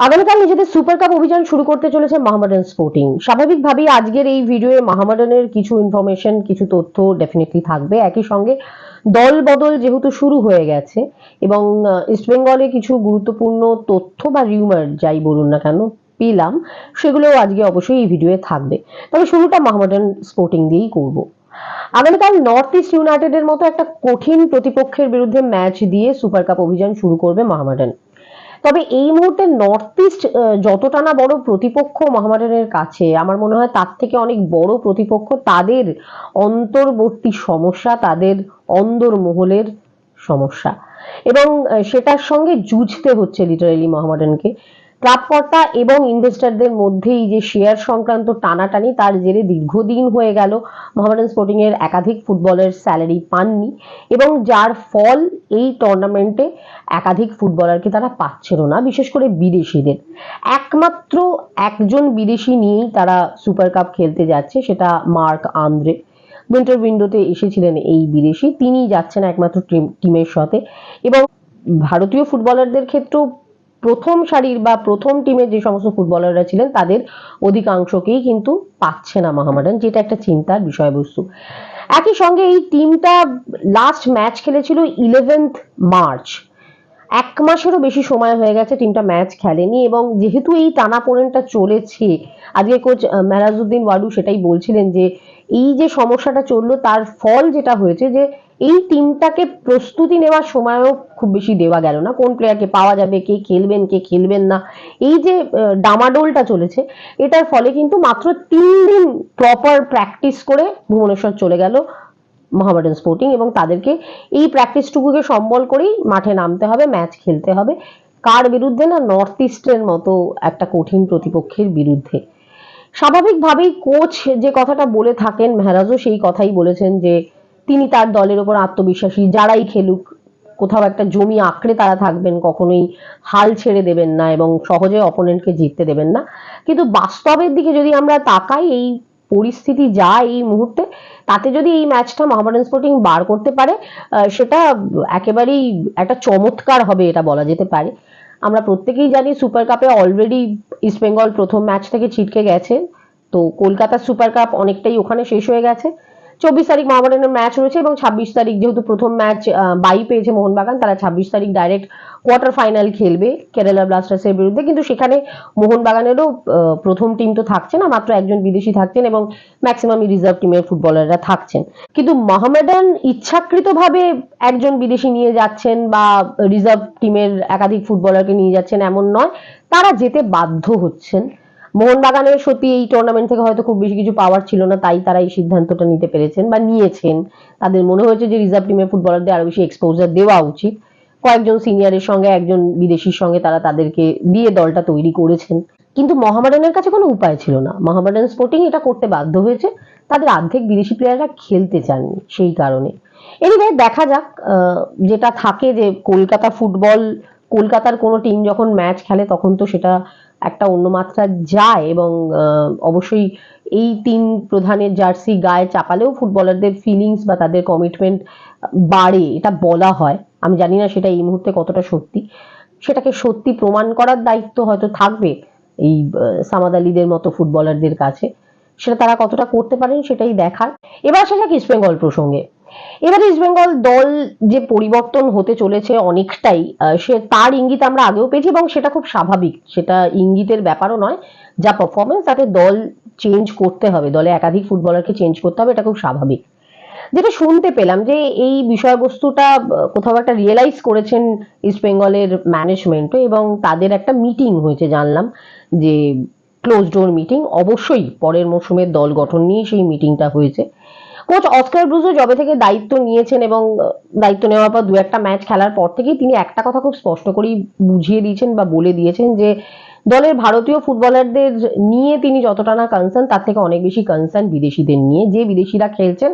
আগামীকাল নিজেদের super cup অভিযান শুরু করতে চলেছে মাহমাডান স্পোর্টিং স্বাভাবিকভাবেই আজকের এই ভিডিওয়ে মাহমাডানের কিছু ইনফরমেশন কিছু তথ্য ডেফিনেটলি থাকবে। একই সঙ্গে দল বদল যেহেতু শুরু হয়ে গেছে এবং ইস্টবেঙ্গলে কিছু গুরুত্বপূর্ণ তথ্য বা রিউমার যাই বলুন না কেন পেলাম সেগুলো আজকে অবশ্যই এই ভিডিওয়ে থাকবে। তবে শুরুটা মাহমাডান স্পোর্টিং দিয়েই করব। আগামীকাল নর্থ ইস্ট ইউনাইটেডের মতো একটা কঠিন প্রতিপক্ষের বিরুদ্ধে ম্যাচ দিয়ে সুপার কাপ অভিযান শুরু করবে মাহমাডান তবে এই মুহূর্তে নর্থ ইস্ট যতটা না বড় প্রতিপক্ষ মোহামেডানের কাছে, আমার মনে হয় তার থেকে অনেক বড় প্রতিপক্ষ তাদের অন্তর্বর্তী সমস্যা, তাদের অন্দরমহলের সমস্যা। এবং সেটার সঙ্গে যুঝতে হচ্ছে লিটারেলি মোহামেডানকে ক্লাবকর্তা এবং ইনভেস্টারদের মধ্যে এই যে শেয়ার সংক্রান্ত টানাটানি, তার জেরে দীর্ঘদিন হয়ে গেল মোহামেডান স্পোর্টিং এর একাধিক ফুটবলের স্যালারি পাননি এবং যার ফল এই টুর্নামেন্টে একাধিক ফুটবলারকে তারা পাচ্ছিল না, বিশেষ করে বিদেশিদের। একমাত্র একজন বিদেশি নিয়েই তারা সুপার কাপ খেলতে যাচ্ছে, সেটা মার্ক আন্দ্রে। উইন্টার উইন্ডোতে এসেছিলেন এই বিদেশি তিনি যাচ্ছেন একমাত্র টিমের সাথে। এবং ভারতীয় ফুটবলারদের ক্ষেত্রেও প্রথম সারির বা প্রথম টিমের যে সমস্ত ফুটবলাররা ছিলেন, তাদের অধিকাংশকেই কিন্তু পাচ্ছে না মোহামেডান যেটা একটা চিন্তার বিষয়বস্তু। একই সঙ্গে এই টিমটা লাস্ট ম্যাচ খেলেছিল ইলেভেন্থ মার্চ এক মাসেরও বেশি সময় হয়ে গেছে টিমটা ম্যাচ খেলেনি এবং যেহেতু এই টানাপোড়েনটা চলেছে আজকে কোচ মেহরাজউদ্দিন ওয়াডু সেটাই বলছিলেন যে, এই যে সমস্যাটা চলল, তার ফল যেটা হয়েছে যে এই টিমটাকে প্রস্তুতি নেওয়ার সময়ও খুব বেশি দেওয়া গেল না। কোন প্লেয়ারকে পাওয়া যাবে, কে খেলবেন কে খেলবেন না। এই যে ডামাডোলটা চলেছে, এটার ফলে কিন্তু মাত্র তিন দিন প্রপার প্র্যাকটিস করে ভুবনেশ্বর চলে গেল মোহামেডান স্পোর্টিং এবং তাদেরকে এই প্র্যাকটিসটুকুকে সম্বল করেই মাঠে নামতে হবে ম্যাচ খেলতে হবে। কার বিরুদ্ধে না নর্থ ইস্টের মতো একটা কঠিন প্রতিপক্ষের বিরুদ্ধে। স্বাভাবিকভাবেই কোচ যে কথাটা বলে থাকেন, মেহরাজও সেই কথাই বলেছেন যে তিনি তার দলের ওপর আত্মবিশ্বাসী, যারাই খেলুক, কোথাও একটা জমি আঁকড়ে তারা থাকবেন, কখনোই হাল ছেড়ে দেবেন না এবং সহজে অপোনেন্টকে জিততে দেবেন না। কিন্তু বাস্তবের দিকে যদি আমরা তাকাই, এই পরিস্থিতি যা এই মুহূর্তে, তাতে যদি এই ম্যাচটা মোহামেডান স্পোর্টিং বার করতে পারে সেটা একেবারেই একটা চমৎকার হবে এটা বলা যেতে পারে। আমরা প্রত্যেকেই জানি সুপার কাপে অলরেডি ইস্টবেঙ্গল প্রথম ম্যাচ থেকে ছিটকে গেছে। তো কলকাতার সুপার কাপ অনেকটাই ওখানে শেষ হয়ে গেছে। চব্বিশ তারিখ মোহামেডানের ম্যাচ রয়েছে এবং ছাব্বিশ তারিখ যেহেতু প্রথম ম্যাচ বাই পেয়েছে মোহনবাগান, তারা ছাব্বিশ তারিখ ডাইরেক্ট কোয়ার্টার ফাইনাল খেলবে কেরালা ব্লাস্টার্সের বিরুদ্ধে। কিন্তু সেখানে মোহনবাগানেরও প্রথম টিম তো থাকছে না, মাত্র একজন বিদেশি থাকছেন এবং ম্যাক্সিমামই রিজার্ভ টিমের ফুটবলাররা থাকছেন। কিন্তু মোহামেডান ইচ্ছাকৃতভাবে একজন বিদেশি নিয়ে যাচ্ছেন বা রিজার্ভ টিমের একাধিক ফুটবলারকে নিয়ে যাচ্ছেন এমন নয়, তারা যেতে বাধ্য হচ্ছেন। মোহনবাগানের সত্যি এই টুর্নামেন্ট থেকে হয়তো খুব বেশি কিছু পাওয়ার ছিল না, তাই তারা এই সিদ্ধান্তটা নিতে পেরেছেন বা নিয়েছেন। তাদের মনে হয়েছে যে রিজার্ভ টিমের ফুটবলারদের আরও বেশি এক্সপোজার দেওয়া উচিত। কয়েকজন সিনিয়রের সঙ্গে, একজন বিদেশির সঙ্গে তারা তাদেরকে দিয়ে দলটা তৈরি করেছেন। কিন্তু মোহামেডানের কাছে কোনো উপায় ছিল না। মোহামেডান স্পোর্টিং এটা করতে বাধ্য হয়েছে, তাদের অর্ধেক বিদেশি প্লেয়াররা খেলতে চাননি সেই কারণে। এনিওয়ে দেখা যাক যেটা থাকে যে কলকাতা ফুটবল কলকাতার কোনো টিম যখন ম্যাচ খেলে, তখন তো সেটা একটা অন্য মাত্রা যায় এবং অবশ্যই এই তিন প্রধানের জার্সি গায়ে চাপালেও ফুটবলারদের ফিলিংস বা তাদের কমিটমেন্ট বাড়ে, এটা বলা হয়। আমি জানি না সেটা এই মুহূর্তে কতটা সত্যি। সেটাকে সত্যি প্রমাণ করার দায়িত্ব হয়তো থাকবে এই সামাদ আলীদের মতো ফুটবলারদের কাছে। সেটা তারা কতটা করতে পারেন সেটাই দেখার। এবার আসা যাক ইস্টবেঙ্গল প্রসঙ্গে। এবার ইস্টবেঙ্গল দল যে পরিবর্তন হতে চলেছে অনেকটাই সে তার ইঙ্গিত আমরা আগেও পেয়েছি এবং সেটা খুব স্বাভাবিক। সেটা ইঙ্গিতের ব্যাপারও নয়। যা পারফরমেন্স তাতে দল চেঞ্জ করতে হবে। দলে একাধিক ফুটবলারকে চেঞ্জ করতে হবে, এটা খুব স্বাভাবিক। যেটা শুনতে পেলাম যে এই বিষয়বস্তুটা কোথাও একটা রিয়েলাইজ করেছেন ইস্ট বেঙ্গলের ম্যানেজমেন্টও এবং তাদের একটা মিটিং হয়েছে, জানলাম যে ক্লোজ ডোর মিটিং অবশ্যই পরের মৌসুমের দল গঠন নিয়ে সেই মিটিংটা হয়েছে। কোচ অস্কার ব্রুজো জবে থেকে দায়িত্ব নিয়েছেন এবং দায়িত্ব নেওয়ার পর দু একটা ম্যাচ খেলার পর থেকেই তিনি একটা কথা খুব স্পষ্ট করেই বুঝিয়ে দিয়েছেন বা বলে দিয়েছেন যে, দলের ভারতীয় ফুটবলারদের নিয়ে তিনি যতটা না কনসার্ন তার থেকে অনেক বেশি কনসার্ন বিদেশিদের নিয়ে। যে বিদেশিরা খেলছেন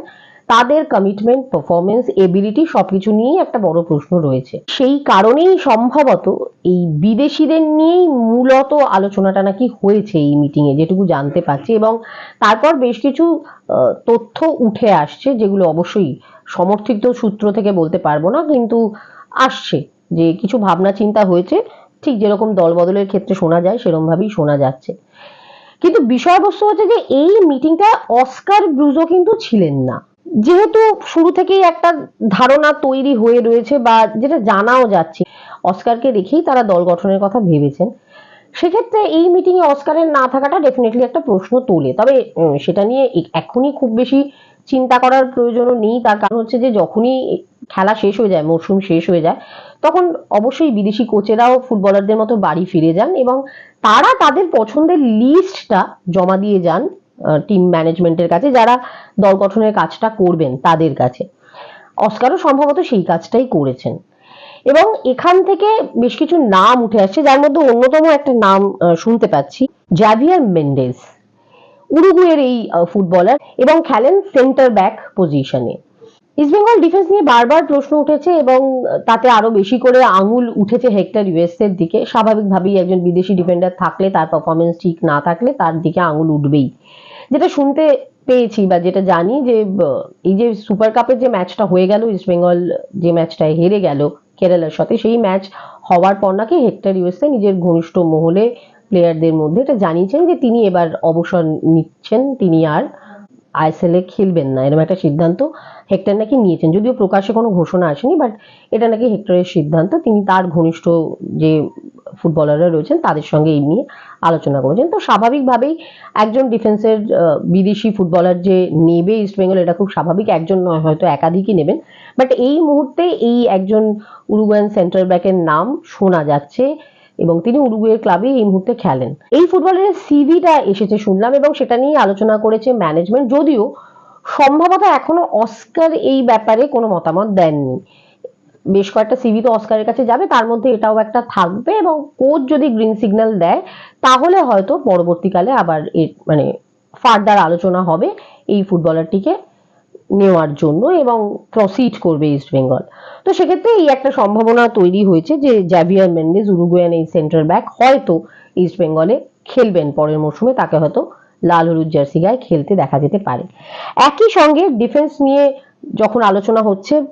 তাদের কমিটমেন্ট পারফরমেন্স এবিলিটি সবকিছু নিয়েই একটা বড় প্রশ্ন রয়েছে। সেই কারণেই সম্ভবত এই বিদেশিদের নিয়েই মূলত আলোচনাটা নাকি হয়েছে এই মিটিং এ, যেটুকু জানতে পারছি এবং তারপর বেশ কিছু তথ্য উঠে আসছে যেগুলো অবশ্যই সমর্থিত সূত্র থেকে বলতে পারব না, কিন্তু আসছে যে কিছু ভাবনা চিন্তা হয়েছে। ঠিক যেরকম দলবদলের ক্ষেত্রে শোনা যায় সেরকম ভাবেই শোনা যাচ্ছে। কিন্তু বিষয়বস্তু হচ্ছে যে এই মিটিংটা অস্কার ব্রুজো কিন্তু ছিলেন না। যেহেতু শুরু থেকেই একটা ধারণা তৈরি হয়ে রয়েছে বা যেটা জানাও যাচ্ছে, অস্কারকে রেখেই তারা দল গঠনের কথা ভেবেছেন। সেক্ষেত্রে এই মিটিং এ অস্কারের না থাকাটা ডেফিনেটলি একটা প্রশ্ন তোলে। তবে সেটা নিয়ে এখনই খুব বেশি চিন্তা করার প্রয়োজনও নেই। তার কারণ হচ্ছে যে, যখনই খেলা শেষ হয়ে যায়, মরশুম শেষ হয়ে যায়, তখন অবশ্যই বিদেশি কোচেরাও ফুটবলারদের মতো বাড়ি ফিরে যান এবং তারা তাদের পছন্দের লিস্টটা জমা দিয়ে যান। টিম ম্যানেজমেন্টের কাছে যারা দল গঠনের কাজটা করবেন তাদের কাছে। অস্কারও সম্ভবত সেই কাজটাই করেছেন। এবং এখান থেকে বেশ কিছু নাম উঠে আসছে, যার মধ্যে অন্যতম একটা নাম শুনতে পাচ্ছি জাভিয়ার মেন্ডেস উরুগুয়ের এই ফুটবলার এবং খেলেন সেন্টার ব্যাক পজিশনে ইস্টবেঙ্গল ডিফেন্স নিয়ে বারবার প্রশ্ন উঠেছে এবং তাতে আরও বেশি করে আঙুল উঠেছে হেক্টর ইউএস এর দিকে। স্বাভাবিকভাবেই একজন বিদেশি ডিফেন্ডার থাকলে তার পারফরমেন্স ঠিক না থাকলে তার দিকে আঙুল উঠবেই। যেটা শুনতে পেয়েছি বা যেটা জানি যে এই যে সুপার কাপের যে ম্যাচটা হয়ে গেল ইস্ট বেঙ্গল যে ম্যাচটায় হেরে গেল কেরালার সাথে, সেই ম্যাচ হওয়ার পর নাকি হেক্টর ইউএসএ নিজের ঘনিষ্ঠ মহলে প্লেয়ারদের মধ্যে এটা জানিয়েছেন যে তিনি এবার অবসর নিচ্ছেন। তিনি আর আইএসএল খেলবেন না। এরকম একটা সিদ্ধান্ত হেক্টর নাকি নিয়েছেন। যদিও প্রকাশ্যে কোনো ঘোষণা আসেনি বাট এটা নাকি হেক্টরের সিদ্ধান্ত। তিনি তার ঘনিষ্ঠ যে ফুটবলাররা রয়েছেন, তাদের সঙ্গে এই নিয়ে আলোচনা করেছেন। তো স্বাভাবিকভাবেই একজন ডিফেন্সের বিদেশি ফুটবলার যে নেবে ইস্টবেঙ্গল এটা খুব স্বাভাবিক। একজন নয়, হয়তো একাধিকই নেবেন। বাট এই মুহূর্তে এই একজন উরুগুয়ান সেন্টার ব্যাকের নাম শোনা যাচ্ছে। এবং তিনি উরুগুয়ের ক্লাবে এই মুহূর্তে খেলেন। এই ফুটবলের সিভিটা এসেছে শুনলাম এবং সেটা নিয়ে আলোচনা করেছে ম্যানেজমেন্ট যদিও সম্ভবত এখনও অস্কার এই ব্যাপারে কোনো মতামত দেননি। বেশ কয়েকটা সিভি তো অস্কারের কাছে যাবে, তার মধ্যে এটাও একটা থাকবে এবং কোচ যদি গ্রিন সিগন্যাল দেয়, তাহলে হয়তো পরবর্তীকালে আবার এর মানে ফার্দার আলোচনা হবে এই ফুটবলারটিকে নেওয়ার জন্য এবং প্রসিড করবে ইস্ট বেঙ্গল তো সেক্ষেত্রে এই একটা সম্ভাবনা তৈরি হয়েছে যে জ্যাভিয়ার মেন্ডেজ উরুগুয়ান এই সেন্টার ব্যাক হয়তো ইস্ট বেঙ্গলে খেলবেন পরের মরশুমে, তাকে হয়তো লাল হলুদ জার্সি গায়ে খেলতে দেখা যেতে পারে। একই সঙ্গে ডিফেন্স নিয়ে যখন আলোচনা হচ্ছে,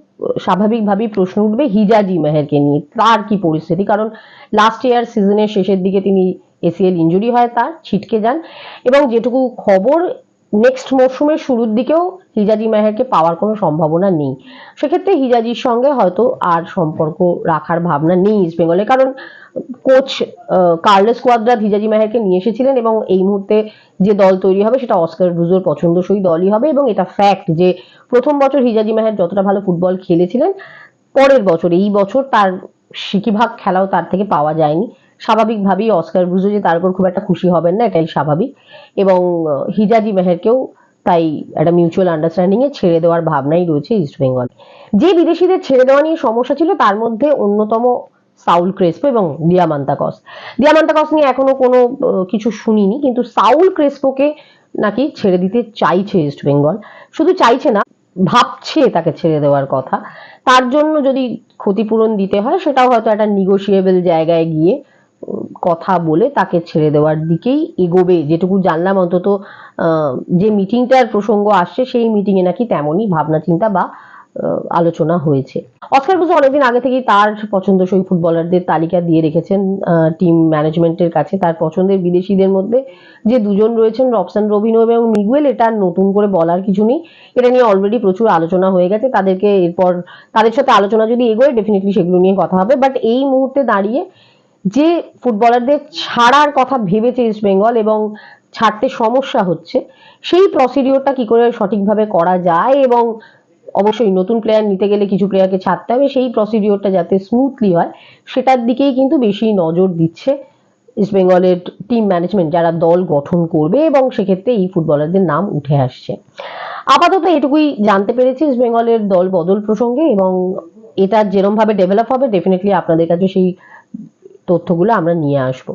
স্বাভাবিকভাবেই প্রশ্ন উঠবে হিজাজি মেহেরকে নিয়ে, তার কি পরিস্থিতি? কারণ লাস্ট ইয়ার সিজনের শেষের দিকে তিনি এসিএল ইঞ্জুরি হয় তার, ছিটকে যান। এবং যেটুকু খবর নেক্সট মরশুমের শুরুর দিকেও হিজাজি মেহেরকে পাওয়ার কোনো সম্ভাবনা নেই। সেক্ষেত্রে হিজাজির সঙ্গে হয়তো আর সম্পর্ক রাখার ভাবনা নেই ইস্ট বেঙ্গলে কারণ কোচ কার্লেস কোয়াদ্রাত হিজাজি মেহেরকে নিয়ে এসেছিলেন এবং এই মুহূর্তে যে দল তৈরি হবে সেটা অস্কার ব্রুজোর পছন্দসই দলই হবে এবং এটা ফ্যাক্ট যে প্রথম বছর হিজাজি মেহের যতটা ভালো ফুটবল খেলেছিলেন, পরের বছর, এই বছর তার সিকিভাগ খেলাও তার থেকে পাওয়া যায়নি। স্বাভাবিকভাবেই অস্কার ব্রুজো যে তার উপর খুব একটা খুশি হবেন না, এটাই স্বাভাবিক। এবং হিজাজি মেহেরকেও তাই একটা মিউচুয়াল আন্ডারস্ট্যান্ডিং এ ছেড়ে দেওয়ার ভাবনাই রয়েছে ইস্ট বেঙ্গল যে বিদেশিদের ছেড়ে দেওয়া নিয়ে সমস্যা ছিল, তার মধ্যে অন্যতম সাউল ক্রেসপো এবং দিয়ামান্তাকস দিয়ামান্তাকস নিয়ে এখনও কোনো কিছু শুনিনি, কিন্তু সাউল ক্রেসপোকে নাকি ছেড়ে দিতে চাইছে ইস্ট বেঙ্গল শুধু চাইছে না, ভাবছে তাকে ছেড়ে দেওয়ার কথা। তার জন্য যদি ক্ষতিপূরণ দিতে হয়, সেটাও হয়তো একটা নিগোসিয়েবল জায়গায় গিয়ে কথা বলে তাকে ছেড়ে দেওয়ার দিকেই এগোবে। যেটুকু জানলাম অন্তত যে মিটিংটার প্রসঙ্গ আসছে, সেই মিটিং এ নাকি তেমনই ভাবনা, চিন্তা বা আলোচনা হয়েছে। অস্কার বুঝো অনেকদিন আগে থেকেই তার পছন্দসই ফুটবলারদের তালিকা দিয়ে রেখেছেন টিম ম্যানেজমেন্টের কাছে। তার পছন্দের বিদেশিদের মধ্যে যে দুজন রয়েছেন, রবসান রবিনো এবং মিগুয়েল, এটা নতুন করে বলার কিছু নেই। এটা নিয়ে অলরেডি প্রচুর আলোচনা হয়ে গেছে। তাদেরকে এরপর, তাদের সাথে আলোচনা যদি এগোয় ডেফিনেটলি সেগুলো নিয়ে কথা হবে। বাট এই মুহূর্তে দাঁড়িয়ে যে ফুটবলারদের ছাড়ার কথা ভেবেছে ইস্ট বেঙ্গল এবং ছাড়তে সমস্যা হচ্ছে, সেই প্রসিডিওরটা কি করে সঠিকভাবে করা যায় এবং অবশ্যই নতুন প্লেয়ার নিতে গেলে কিছু প্লেয়ারকে ছাড়তে হবে, সেই প্রসিডিওরটা যাতে স্মুথলি হয়, সেটার দিকেই কিন্তু বেশি নজর দিচ্ছে ইস্ট বেঙ্গলের টিম ম্যানেজমেন্ট যারা দল গঠন করবে এবং সেক্ষেত্রে এই ফুটবলারদের নাম উঠে আসছে। আপাতত এটুকুই জানতে পেরেছি ইস্ট বেঙ্গলের দল বদল প্রসঙ্গে এবং এটা যেরম ভাবে ডেভেলপ হবে ডেফিনেটলি আপনাদের কাছে সেই তথ্যগুলো আমরা নিয়ে আসব।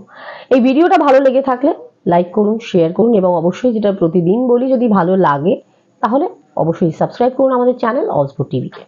এই ভিডিওটা ভালো লেগে থাকলে লাইক করুন শেয়ার করুন এবং অবশ্যই যেটা প্রতিদিন বলি যদি ভালো লাগে, তাহলে অবশ্যই সাবস্ক্রাইব করুন আমাদের চ্যানেল অজপুর টিভিকে